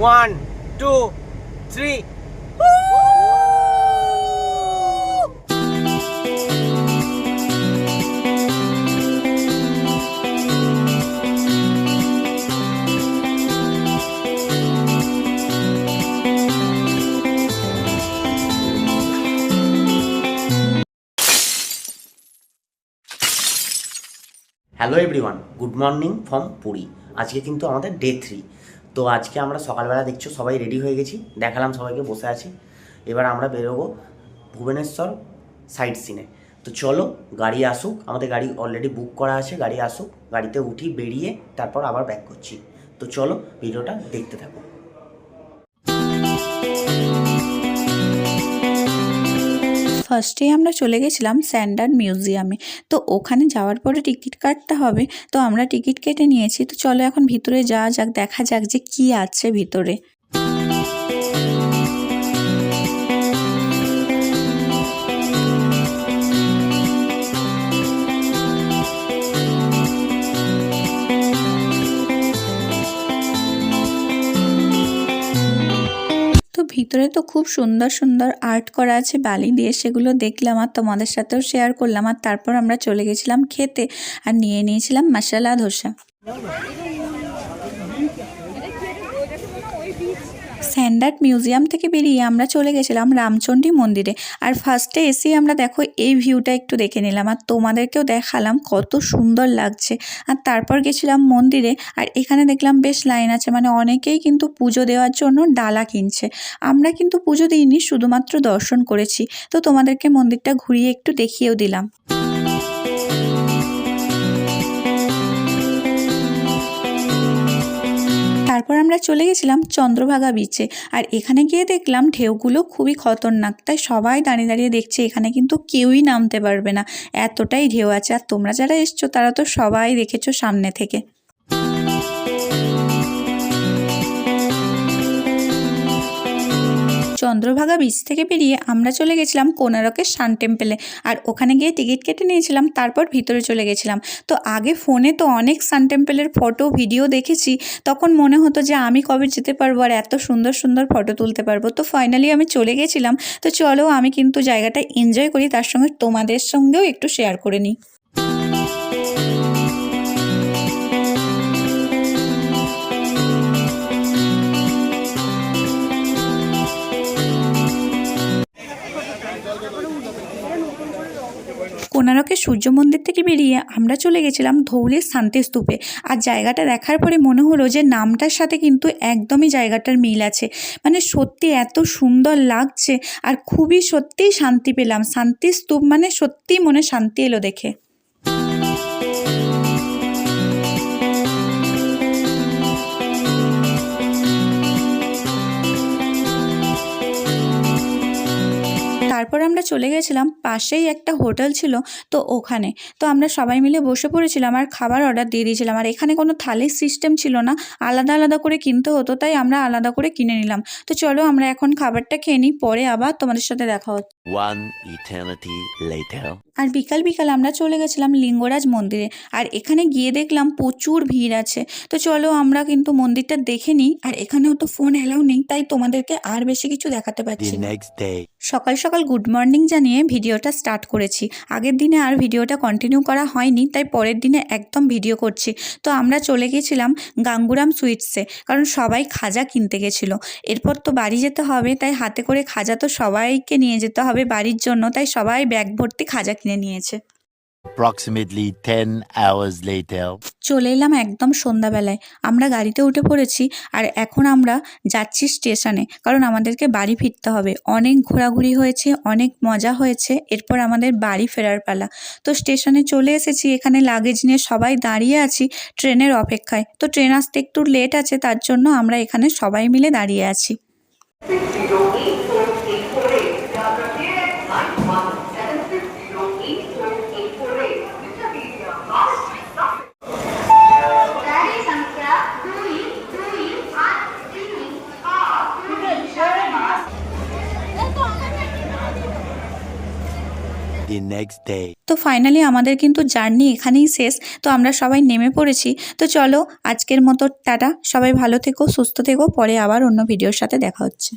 One two three hello everyone good morning from Puri আজকে কিন্তু আমাদের ডে থ্রি তো আজকে আমরা সকালবেলা দেখছ, সবাই রেডি হয়ে গেছি। দেখালাম সবাইকে, বসে আছি। এবার আমরা বেরোবো ভুবনেশ্বর সাইড সিনে তো চলো, গাড়ি আসুক। আমাদের গাড়ি অলরেডি বুক করা আছে, গাড়ি আসুক। গাড়িতে উঠি, বেরিয়ে তারপর আবার ব্যাক করছি। তো চলো, ভিডিওটা দেখতে থাকো। ফার্স্টে আমরা চলে গেছিলাম স্যান্ডার মিউজিয়ামে। তো ওখানে যাওয়ার পরে টিকিট কাটতে হবে। তো আমরা টিকিট কেটে নিয়েছি। তো চলো এখন ভিতরে যাওয়া যাক, দেখা যাক যে কি আছে ভিতরে। ভিতরে তো খুব সুন্দর সুন্দর আর্ট করা আছে, বালি দিয়ে সেগুলো দেখলাম আর তোমাদের সাথেও শেয়ার করলাম। আর তারপর আমরা চলে গেছিলাম খেতে, আর নিয়ে নিয়েছিলাম মশালা ধোসা। স্যান্ডার্ড মিউজিয়াম থেকে বেরিয়ে আমরা চলে গেছিলাম রামচণ্ডী মন্দিরে। আর ফার্স্টে এসে আমরা দেখো এই ভিউটা একটু দেখে নিলাম। আর তোমাদেরকেও দেখালাম কত সুন্দর লাগছে। আর তারপর গেছিলাম মন্দিরে, আর এখানে দেখলাম বেশ লাইন আছে। মানে অনেকেই কিন্তু পুজো দেওয়ার জন্য ডালা কিনছে। আমরা কিন্তু পুজো দিইনি, শুধুমাত্র দর্শন করেছি। তো তোমাদেরকে মন্দিরটা ঘুরিয়ে একটু দেখিয়েও দিলাম। তারপর আমরা চলে গেছিলাম চন্দ্রভাগা বিচে আর এখানে গিয়ে দেখলাম ঢেউগুলো খুবই খতরনাক, তাই সবাই দাঁড়িয়ে দাঁড়িয়ে দেখছে এখানে কিন্তু কেউই নামতে পারবে না। এতটাই ঢেউ আছে, আর তোমরা যারা এসছো তারা তো সবাই দেখেছ সামনে থেকে। চন্দ্রভাগা বিচ থেকে বেরিয়ে আমরা চলে গেছিলাম কোনারকের সান টেম্পেলে। আর ওখানে গিয়ে টিকিট কেটে নিয়েছিলাম, তারপর ভিতরে চলে গেছিলাম। তো আগে ফোনে তো অনেক সান টেম্পেলের ফটো ভিডিও দেখেছি। তখন মনে হতো যে আমি কবে যেতে পারব আর এত সুন্দর সুন্দর ফটো তুলতে পারব। তো ফাইনালি আমি চলে গেছিলাম। তো চলো আমি কিন্তু জায়গাটা এনজয় করি, তার সঙ্গে তোমাদের সঙ্গেও একটু শেয়ার করে নিই। কোনারকের সূর্য মন্দির থেকে বেরিয়ে আমরা চলে গেছিলাম ধৌলির শান্তিস্তূপে। আর জায়গাটা দেখার পরে মনে হলো যে নামটার সাথে কিন্তু একদমই জায়গাটার মিল আছে। মানে সত্যি এত সুন্দর লাগছে আর খুবই সত্যিই শান্তি পেলাম। শান্তিস্তূপ মানে সত্যিই মনে শান্তি এলো দেখে। তারপর আমরা চলে গেছিলাম, পাশেই একটা হোটেল ছিল তো ওখানে। তো আমরা সবাই মিলে বসে পড়েছিলাম আর খাবার অর্ডার দিয়ে দিয়েছিলাম। আর এখানে কোনো থালির সিস্টেম ছিল না, আলাদা আলাদা করে কিনতে হতো, তাই আমরা আলাদা করে কিনে নিলাম। তো চলো আমরা এখন খাবারটা খেয়ে নিই, পরে আবার তোমাদের সাথে দেখা হচ্ছে. আর বিকাল বিকাল আমরা চলে গেছিলাম লিঙ্গরাজ মন্দিরে। আর এখানে গিয়ে দেখলাম প্রচুর ভিড় আছে। তো চলো আমরা কিন্তু মন্দিরটা দেখে নিই। আর এখানেও তো ফোন অ্যালাউ নেই তাই তোমাদেরকে আর বেশি কিছু দেখাতে পারছি সকাল সকাল গুড মর্নিং জানিয়ে ভিডিওটা স্টার্ট করেছি। আগের দিনে আর ভিডিওটা কন্টিনিউ করা হয়নি তাই পরের দিনে একদম ভিডিও করছি। তো আমরা চলে গেছিলাম গাঙ্গুরাম সুইটসে কারণ সবাই খাজা কিনতে গেছিল। এরপর তো বাড়ি যেতে হবে তাই হাতে করে খাজা তো সবাইকে নিয়ে যেতে হবে বাড়ির জন্য তাই সবাই ব্যাগ ভর্তি খাজা কিনে নিয়েছে। Approximately 10 hours later. চলে এলাম একদম সন্ধ্যাবেলায়। আমরা গাড়িতে উঠে পড়েছি আর এখন আমরা যাচ্ছি স্টেশনে কারণ আমাদেরকে বাড়ি ফিরতে হবে। অনেক ঘোরাঘুরি হয়েছে অনেক মজা হয়েছে এরপর আমাদের বাড়ি ফেরার পালা। তো স্টেশনে চলে এসেছি এখানে লাগেজ নিয়ে সবাই দাঁড়িয়ে আছি ট্রেনের অপেক্ষায়। তো ট্রেন আসতে একটু লেট আছে তার জন্য আমরা এখানে সবাই মিলে দাঁড়িয়ে আছি। তো ফাইনালি আমাদের কিন্তু জার্নি এখানেই শেষ। তো আমরা সবাই নেমে পড়েছি। তো চলো আজকের মতো টাটা। সবাই ভালো থেকো, সুস্থ থেকো। পরে আবার অন্য ভিডিওর সাথে দেখা হচ্ছে।